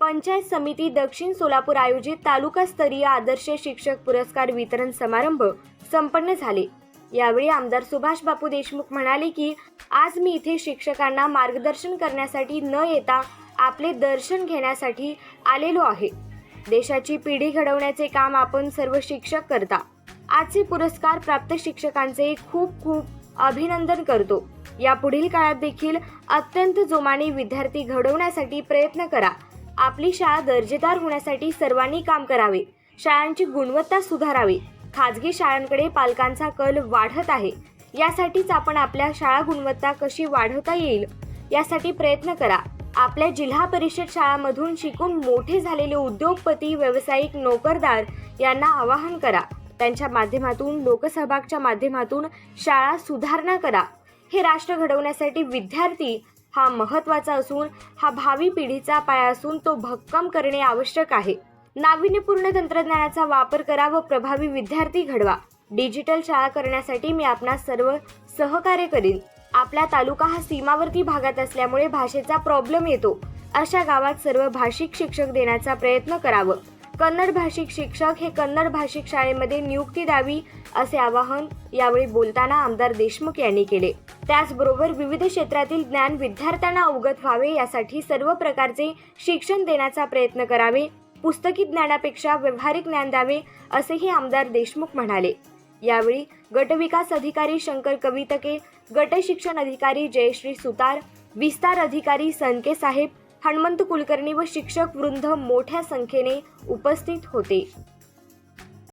पंचायत समिती दक्षिण सोलापूर आयोजित तालुकास्तरीय आदर्श शिक्षक पुरस्कार वितरण समारंभ संपन्न झाले. यावेळी आमदार सुभाष बापू देशमुख म्हणाले की आज मी इथे शिक्षकांना मार्गदर्शन करण्यासाठी न येता आपले दर्शन घेण्यासाठी आलेलो आहे. देशाची पिढी घडवण्याचे काम आपण सर्व शिक्षक करता. आजचे पुरस्कार प्राप्त शिक्षकांचे खूप खूप अभिनंदन करतो. या पुढील काळात देखील अत्यंत जोमाने विद्यार्थी घडवण्यासाठी प्रयत्न करा. आपली शाळा दर्जेदार होण्यासाठी सर्वांनी काम करावे. शाळांची गुणवत्ता सुधारावी. खाजगी शाळांकडे पालकांचा कल वाढत आहे. यासाठीच आपण आपल्या शाळा गुणवत्ता कशी वाढवता येईल यासाठी प्रयत्न करा. आपल्या जिल्हा परिषद शाळांमधून शिकून मोठे झालेले उद्योगपती व्यावसायिक नोकरदार यांना आवाहन करा. त्यांच्या माध्यमातून लोकसहभागच्या माध्यमातून शाळा सुधारणा करा. हे राष्ट्र घडवण्यासाठी विद्यार्थी हा महत्त्वाचा असून हा भावी पिढीचा पाया असून तो भक्कम करणे आवश्यक आहे. नाविन्यपूर्ण तंत्रज्ञानाचा वापर करा व प्रभावी विद्यार्थी घडवा. डिजिटल शाळा करण्यासाठी मी आपणास सर्व सहकार्य करीन. आपला तालुका हा सीमावर्ती भागात असल्यामुळे भाषेचा प्रॉब्लेम येतो. अशा गावात सर्व भाषिक शिक्षक देण्याचा प्रयत्न करावं. कन्नड भाषिक शिक्षक हे कन्नड भाषिक शाळेमध्ये नियुक्ती द्यावी असे आवाहन यावेळी बोलताना आमदार देशमुख यांनी केले. त्याचबरोबर विविध क्षेत्रातील ज्ञान विद्यार्थ्यांना अवगत व्हावे यासाठी सर्व प्रकारचे शिक्षण देण्याचा प्रयत्न करावे पुस्तकी ज्ञानापेक्षा व्यावहारिक ज्ञान द्यावे असेही आमदार देशमुख म्हणाले. यावेळी गटविकास अधिकारी शंकर कवितके गट शिक्षण अधिकारी जयश्री सुतार विस्तार अधिकारी सनके साहेब हनुमंत कुलकर्णी व शिक्षक वृंद मोठ्या संख्येने उपस्थित होते.